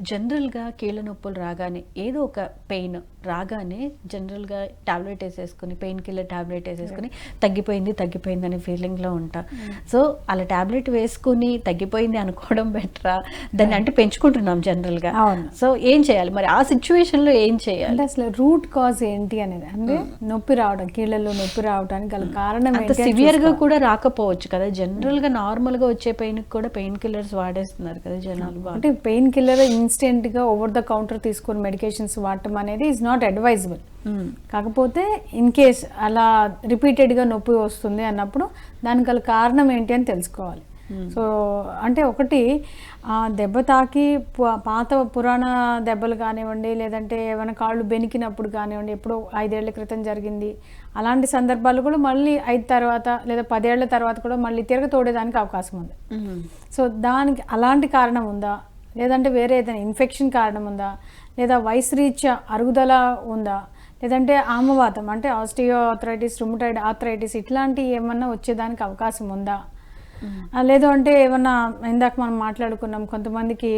జనరల్గా కీళ్ళ నొప్పులు రాగానే ఏదో ఒక పెయిన్ రాగానే జనరల్గా టాబ్లెట్ వేసేసుకుని పెయిన్ కిల్లర్ టాబ్లెట్ వేసేసుకుని తగ్గిపోయింది తగ్గిపోయింది అనే ఫీలింగ్లో ఉంటా. సో అలా టాబ్లెట్ వేసుకుని తగ్గిపోయింది అనుకోవడం బెటరా? దాన్ని అంటే పెంచుకుంటున్నాం జనరల్గా. సో ఏం చేయాలి? మరి ఆ సిచ్యువేషన్లో ఏం చేయాలి? అసలు రూట్ కాజ్ ఏంటి అనేది అంటే నొప్పి రావడం కీళ్ళలో నొప్పి రావడానికి గల కారణం అంత ఏంటి అని సివియర్గా చూసుకోవాలి. కూడా రాకపోవచ్చు కదా. జనరల్గా నార్మల్గా వచ్చే పెయిన్ కూడా పెయిన్ కిల్లర్స్ వాడేస్తున్నారు కదా జనాలు అంటే పెయిన్ కిల్లర్ ఇన్స్టెంట్గా ఓవర్ ద కౌంటర్ తీసుకుని మెడికేషన్స్ వాడటం అనేది ఇస్ నాట్ అడ్వైజబుల్. కాకపోతే ఇన్ కేస్ అలా రిపీటెడ్గా నొప్పి వస్తుంది అన్నప్పుడు దానికి గల కారణం ఏంటి అని తెలుసుకోవాలి. సో అంటే ఒకటి ఆ, దెబ్బ తాకి పాత పురాణ దెబ్బలు కానివ్వండి లేదంటే ఏమైనా కాళ్ళు బెనికినప్పుడు కానివ్వండి ఎప్పుడో ఐదేళ్ళ క్రితం జరిగింది అలాంటి సందర్భాలు కూడా మళ్ళీ ఐదు తర్వాత లేదా పదేళ్ళ తర్వాత కూడా మళ్ళీ తిరగ తోడేదానికి అవకాశం ఉంది. సో దానికి అలాంటి కారణం ఉందా? లేదంటే వేరే ఏదైనా ఇన్ఫెక్షన్ కారణం ఉందా? లేదా వయసు రీత్యా అరుగుదల ఉందా? లేదంటే ఆమవాతం అంటే ఆస్టియో ఆథరైటిస్ రుమటైడ్ ఆథరైటిస్ ఇట్లాంటివి ఏమన్నా వచ్చేదానికి అవకాశం ఉందా? లేదు అంటే ఏమన్నా ఇందాక మనం మాట్లాడుకున్నాం కొంతమందికి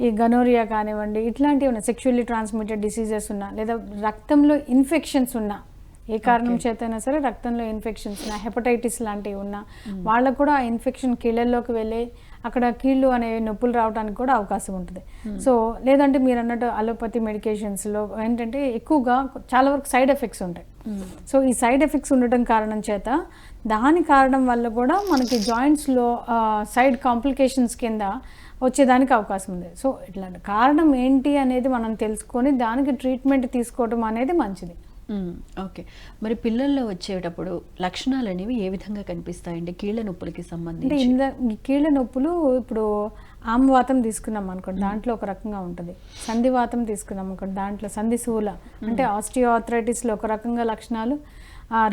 ఈ గనోరియా కానివ్వండి ఇట్లాంటివి ఉన్నాయి సెక్షువల్లీ ట్రాన్స్మిటెడ్ డిసీజెస్ ఉన్నా లేదా రక్తంలో ఇన్ఫెక్షన్స్ ఉన్నా ఏ కారణం చేతైనా సరే రక్తంలో ఇన్ఫెక్షన్స్ ఉన్నా హెపటైటిస్ లాంటివి ఉన్నా వాళ్ళకు కూడా ఆ ఇన్ఫెక్షన్ కీళ్ళల్లోకి వెళ్ళి అక్కడ కీళ్ళు అనేవి నొప్పులు రావడానికి కూడా అవకాశం ఉంటుంది. సో లేదంటే మీరు అన్నట్టు అలోపతి మెడికేషన్స్లో ఏంటంటే ఎక్కువగా చాలా వరకు సైడ్ ఎఫెక్ట్స్ ఉంటాయి. సో ఈ సైడ్ ఎఫెక్ట్స్ ఉండటం కారణం చేత దాని కారణం వల్ల కూడా మనకి జాయింట్స్లో సైడ్ కాంప్లికేషన్స్ కింద వచ్చేదానికి అవకాశం ఉంది. సో ఇట్లాంటి కారణం ఏంటి అనేది మనం తెలుసుకొని దానికి ట్రీట్మెంట్ తీసుకోవడం అనేది మంచిది. ఓకే. మరి పిల్లల్లో వచ్చేటప్పుడు లక్షణాలు అనేవి ఏ విధంగా కనిపిస్తాయండి? కీళ్ళ నొప్పులకి సంబంధించి. ఇంద కీళ్ళ నొప్పులు ఇప్పుడు ఆమవాతం తీసుకున్నాం అనుకోండి దాంట్లో ఒక రకంగా ఉంటుంది. సంధివాతం తీసుకున్నాం అనుకోండి దాంట్లో సంధి శూల అంటే ఆస్టియో ఆథరైటిస్లో ఒక రకంగా లక్షణాలు.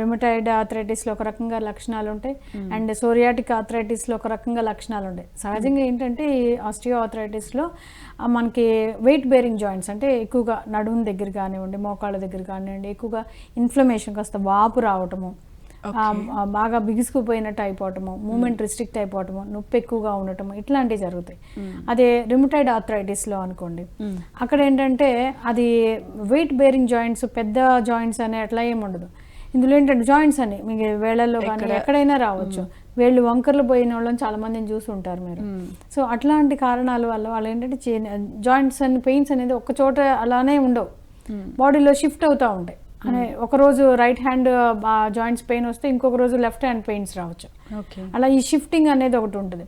రిమటైడ్ ఆథరైటిస్లో ఒక రకంగా లక్షణాలు ఉంటాయి. అండ్ సోరియాటిక్ ఆథరైటిస్లో ఒక రకంగా లక్షణాలు ఉంటాయి. సహజంగా ఏంటంటే ఈ ఆస్టియో ఆథరైటిస్లో మనకి వెయిట్ బేరింగ్ జాయింట్స్ అంటే ఎక్కువగా నడుము దగ్గర కానివ్వండి మోకాళ్ళ దగ్గర కానివ్వండి ఎక్కువగా ఇన్ఫ్లమేషన్ కాస్త వాపు రావటము బాగా బిగుసుకుపోయినట్టు అయిపోవటము మూమెంట్ రిస్ట్రిక్ట్ అయిపోవటము నొప్పి ఎక్కువగా ఉండటము ఇట్లాంటివి జరుగుతాయి. అదే రిమటైడ్ ఆథరైటిస్లో అనుకోండి. అక్కడ ఏంటంటే అది వెయిట్ బేరింగ్ జాయింట్స్ పెద్ద జాయింట్స్ అనే అట్లా ఏమి ఉండదు. ఇందులో ఏంటంటే జాయింట్స్ అని. మీకు వేళల్లో కానీ ఎక్కడైనా రావచ్చు. వేళ్ళు వంకర్లు పోయిన వాళ్ళని చాలా మందిని చూసి ఉంటారు మీరు. సో అట్లాంటి కారణాల వల్ల వాళ్ళు ఏంటంటే జాయింట్స్ అని పెయిన్స్ అనేది ఒక చోట అలానే ఉండవు. బాడీలో షిఫ్ట్ అవుతూ ఉంటాయి. అనే ఒక రోజు రైట్ హ్యాండ్ జాయింట్స్ పెయిన్ వస్తే ఇంకొక రోజు లెఫ్ట్ హ్యాండ్ పెయిన్స్ రావచ్చు. అలా ఈ షిఫ్టింగ్ అనేది ఒకటి ఉంటుంది.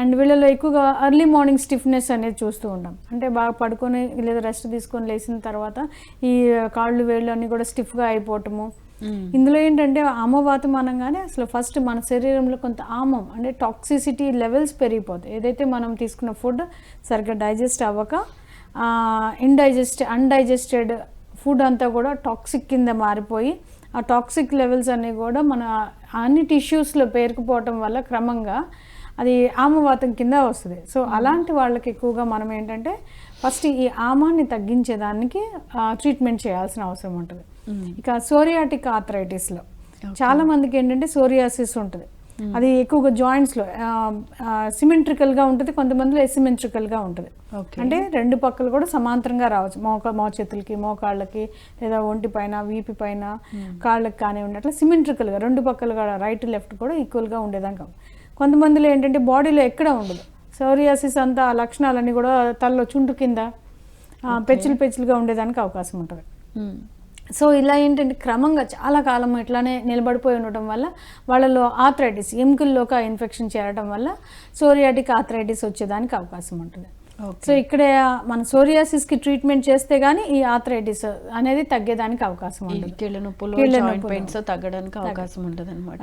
అండ్ వీళ్ళలో ఎక్కువగా ఎర్లీ మార్నింగ్ స్టిఫ్నెస్ అనేది చూస్తూ ఉంటాం. అంటే బాగా పడుకొని లేదా రెస్ట్ తీసుకొని లేచిన తర్వాత ఈ కాళ్ళు వేళ్ళు అన్నీ కూడా స్టిఫ్గా అయిపోవటము. Hmm. ఇందులో ఏంటంటే ఆమవాతం అనగానే అసలు ఫస్ట్ మన శరీరంలో కొంత ఆమం అంటే టాక్సిసిటీ లెవెల్స్ పెరిగిపోతాయి. ఏదైతే మనం తీసుకున్న ఫుడ్ సరిగ్గా డైజెస్ట్ అవ్వక ఇండైజెస్ట్ అన్డైజెస్టెడ్ ఫుడ్ అంతా కూడా టాక్సిక్ కింద మారిపోయి ఆ టాక్సిక్ లెవెల్స్ అన్నీ కూడా మన అన్ని టిష్యూస్లో పేరుకుపోవటం వల్ల క్రమంగా అది ఆమవాతం కింద వస్తుంది. సో అలాంటి వాళ్ళకి ఎక్కువగా మనం ఏంటంటే ఫస్ట్ ఈ ఆమాన్ని తగ్గించేదానికి ట్రీట్మెంట్ చేయాల్సిన అవసరం ఉంటుంది. ఇక సోరియాటిక్ ఆథరైటిస్లో చాలా మందికి ఏంటంటే సోరియాసిస్ ఉంటుంది. అది ఎక్కువగా జాయింట్స్లో సిమెట్రికల్గా ఉంటుంది కొంతమందిలో ఎసిమెట్రికల్గా ఉంటుంది. అంటే రెండు పక్కలు కూడా సమాంతరంగా రావచ్చు. మోక మోచేతులకి మోకాళ్ళకి లేదా ఒంటి పైన వీపి పైన కాళ్ళకి కానివ్వండి అట్లా సిమెట్రికల్గా రెండు పక్కలు కూడా రైట్ లెఫ్ట్ కూడా ఈక్వల్గా ఉండేదాకా కొంతమందిలో ఏంటంటే బాడీలో ఎక్కడ ఉండదు. సోరియాసిస్ అంతా ఆ లక్షణాలన్నీ కూడా తలలో చుంటు కింద పెచ్చులు పెచ్చులుగా ఉండేదానికి అవకాశం ఉంటుంది. సో ఇలా ఏంటంటే క్రమంగా చాలా కాలం ఇట్లానే నిలబడిపోయి ఉండటం వల్ల వాళ్ళలో ఆథరైటిస్ ఎముకల్లోకి ఆ ఇన్ఫెక్షన్ చేరడం వల్ల సోరియాటిక్ ఆథరైటిస్ వచ్చేదానికి అవకాశం ఉంటుంది. సో ఇక్కడ మన సోరియాసిస్కి ట్రీట్మెంట్ చేస్తే గానీ ఈ ఆథరైటిస్ అనేది తగ్గేదానికి అవకాశం ఉంటుంది. కీళ్ళ నొప్పులు తగ్గడానికి అవకాశం ఉంటుంది అనమాట